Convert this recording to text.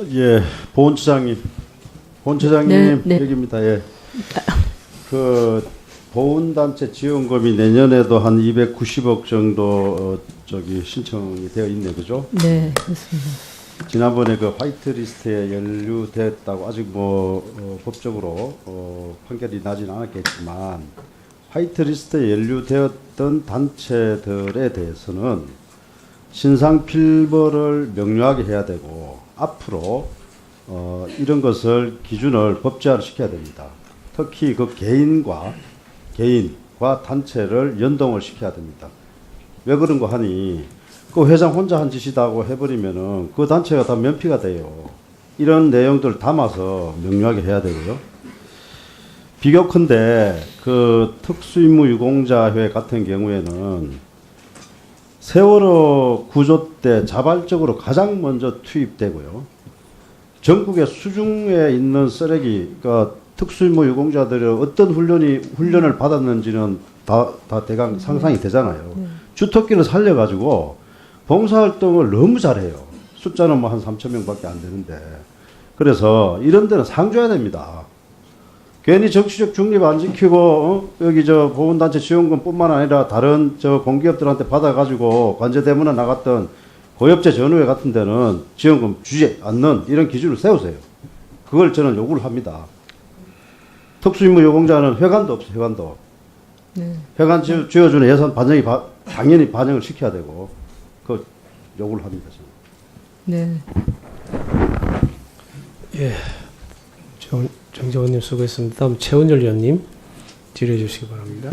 예, 보훈처장님, 보훈처장님 네, 네. 여기입니다. 예, 그 보훈단체 지원금이 내년에도 한 290억 정도 어, 저기 신청이 되어 있네, 그죠? 네, 그렇습니다. 지난번에 그 화이트리스트에 연루됐다고 아직 뭐 어, 법적으로 어, 판결이 나진 않았겠지만 화이트리스트에 연루되었던 단체들에 대해서는 신상 필벌을 명료하게 해야 되고 앞으로 어, 이런 것을 기준을 법제화를 시켜야 됩니다. 특히 그 개인과 개인과 단체를 연동을 시켜야 됩니다. 왜 그런가 하니 그 회장 혼자 한 짓이다고 해버리면은 그 단체가 다 면피가 돼요. 이런 내용들 담아서 명료하게 해야 되고요. 비교컨대 그 특수임무 유공자회 같은 경우에는 세월호 구조 때 자발적으로 가장 먼저 투입되고요. 전국의 수중에 있는 쓰레기, 그러니까 특수임무 유공자들이 어떤 훈련이 훈련을 받았는지는 다, 다 대강 상상이 되잖아요. 주특기를 살려가지고 봉사활동을 너무 잘해요. 숫자는 뭐 한 3천 명밖에 안 되는데. 그래서 이런 데는 상 줘야 됩니다. 괜히 정치적 중립 안 지키고 어? 여기 저 보훈단체 지원금뿐만 아니라 다른 저 공기업들한테 받아가지고 관제대문에 나갔던 고엽제 전후회 같은 데는 지원금 주지 않는 이런 기준을 세우세요. 그걸 저는 요구를 합니다. 특수임무 요공자는 회관도 없어요. 회관도. 네. 회관 지- 지어주는 예산 반영이 바- 당연히 반영을 시켜야 되고 그 요구를 합니다. 저는. 네. 예. 정, 정재원님 수고했습니다. 다음 최원열 의원님 질의해 주시기 바랍니다.